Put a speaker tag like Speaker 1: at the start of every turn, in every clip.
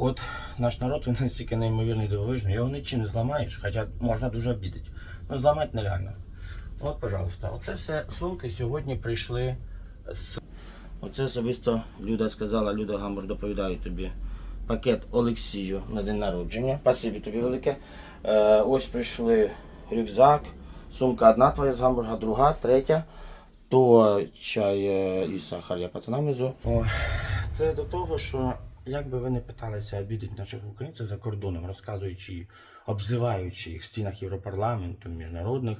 Speaker 1: От наш народ він настільки неймовірний дивовижний, його нічим не зламаєш, хоча можна дуже обідати. Ну зламати нереально. От, пожалуйста, оце все сумки сьогодні прийшли з. Оце особисто Люда сказала, Люда Гамбур доповідаю тобі. Пакет Олексію на день народження. Спасибі тобі велике. Е, ось прийшли рюкзак, сумка одна твоя з Гамбурга, друга, третя. То чай е, і сахар я пацанам везу. Це до того, що як би ви не питалися обідати наших українців за кордоном, розказуючи, обзиваючи їх в стінах Європарламенту, міжнародних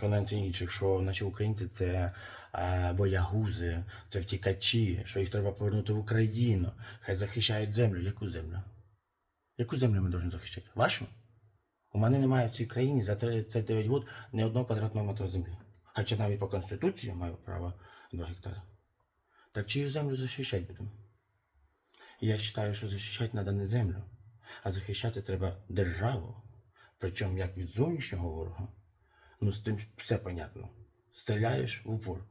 Speaker 1: конвенцій інших, що наші українці це е, боягузи, це втікачі, що їх треба повернути в Україну, хай захищають землю. Яку землю? Яку землю ми повинні захищати? Вашу? У мене немає в цій країні за 39 років ні одного квадратного метра землі. Хоча навіть по Конституції маю право 2 гектари. Так чию землю захищати будемо? Я вважаю, що захищати треба не землю, а захищати треба державу. Причому як від зовнішнього ворога, ну з тим все понятно. Стріляєш в упор.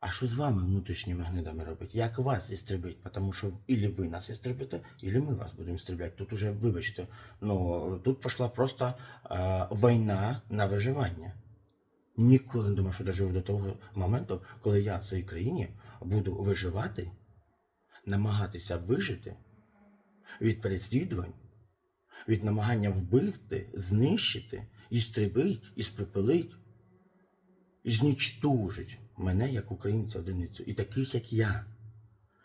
Speaker 1: А що з вами внутрішніми гнидами робити? Як вас істребить? Тому що ілі ви нас істребите, ілі ми вас будемо стріляти. Тут уже, вибачте, ну тут пішла просто е, війна на виживання. Ніколи не думав, що доживу до того моменту, коли я в своїй країні буду виживати, намагатися вижити від переслідувань, від намагання вбивти, знищити, істребить, іспепелить, і знічтожить мене як українця одиницю. І таких, як я,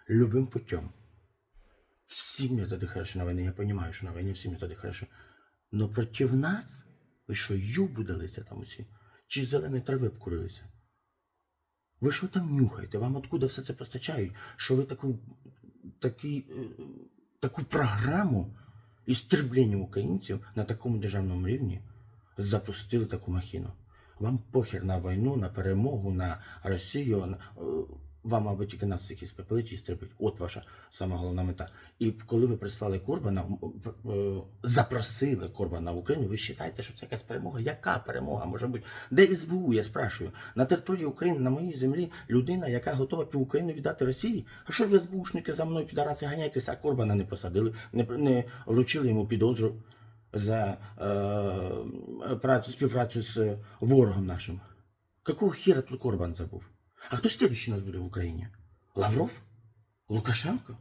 Speaker 1: любим путем. Всі методи хороші на війні, я розумію, що на війні всі методи хороші. Но проти нас, ви що, юбу далися там усі? Чи зеленої трави обкурилися? Ви що там нюхаєте? Вам откуда все це постачають? Що ви таку, такий, е, таку програму істреблення українців на такому державному рівні запустили таку махіну? Вам похер на війну, на перемогу, на Росію. е, Вам, аби тільки нас всіх спепелити і стрибить. От ваша сама головна мета. І коли ви прислали Корбана, е, запросили Корбана в Україну, ви вважаєте, що це якась перемога? Яка перемога може бути? Де СБУ, я спрашую? На території України, на моїй землі, людина, яка готова пів України віддати Росії? А що ви СБУшники за мною підараси ганяйтеся, а Корбана не посадили, не, не вручили йому підозру за е, працю, співпрацю з ворогом нашим? Какого хера тут Корбан забув? А хто следующий нас буде в Україні? Лавров? Лукашенко?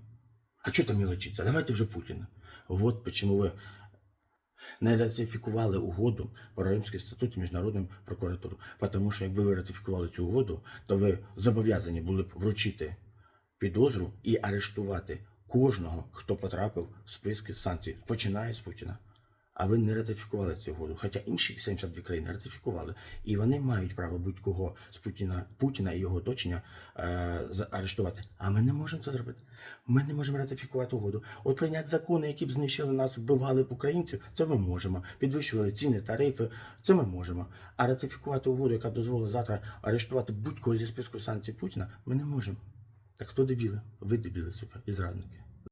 Speaker 1: А що там мелочиться? Давайте вже Путіна. Вот почему ви не ратифікували угоду по Римській статуті Міжнародним прокуратуру. Тому що якби ви ратифікували цю угоду, то ви зобов'язані були б вручити підозру і арештувати кожного, хто потрапив в списки санкцій, починає з Путіна. А ви не ратифікували цю угоду. Хоча інші 72 країни ратифікували. І вони мають право будь-кого з Путіна, Путіна і його оточення е, за- арештувати. А ми не можемо це зробити. Ми не можемо ратифікувати угоду. От прийняти закони, які б знищили нас, вбивали б українців, це ми можемо. Підвищували ціни, тарифи, це ми можемо. А ратифікувати угоду, яка дозволить завтра арештувати будь-кого зі списку санкцій Путіна, ми не можемо. Так хто дебіли? Ви дебіли, сука, і зрадники.